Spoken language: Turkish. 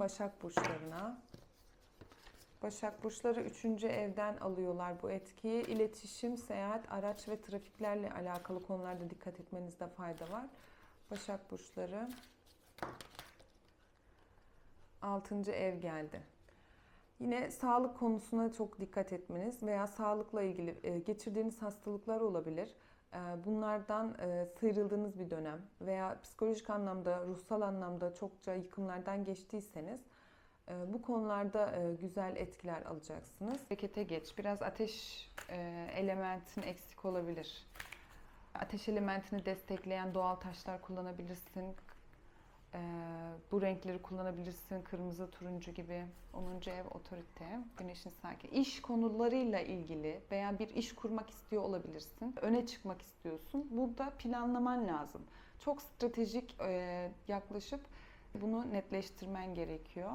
Başak Burçlarına. Başak Burçları 3. evden alıyorlar bu etkiyi. İletişim, seyahat, araç ve trafiklerle alakalı konularda dikkat etmenizde fayda var. Başak Burçları 6. ev geldi. Yine sağlık konusuna çok dikkat etmeniz veya sağlıkla ilgili e, geçirdiğiniz hastalıklar olabilir. E, Bunlardan e, sıyrıldığınız bir dönem veya psikolojik anlamda, ruhsal anlamda çokça yıkımlardan geçtiyseniz bu konularda güzel etkiler alacaksınız. Harekete geç. Biraz ateş elementin eksik olabilir. Ateş elementini destekleyen doğal taşlar kullanabilirsin. Ee, bu renkleri kullanabilirsin. Kırmızı, turuncu gibi. 10. ev otorite. Güneşin sakin. İş konularıyla ilgili veya bir iş kurmak istiyor olabilirsin. Öne çıkmak istiyorsun. Burada planlaman lazım. Çok stratejik e, yaklaşıp bunu netleştirmen gerekiyor.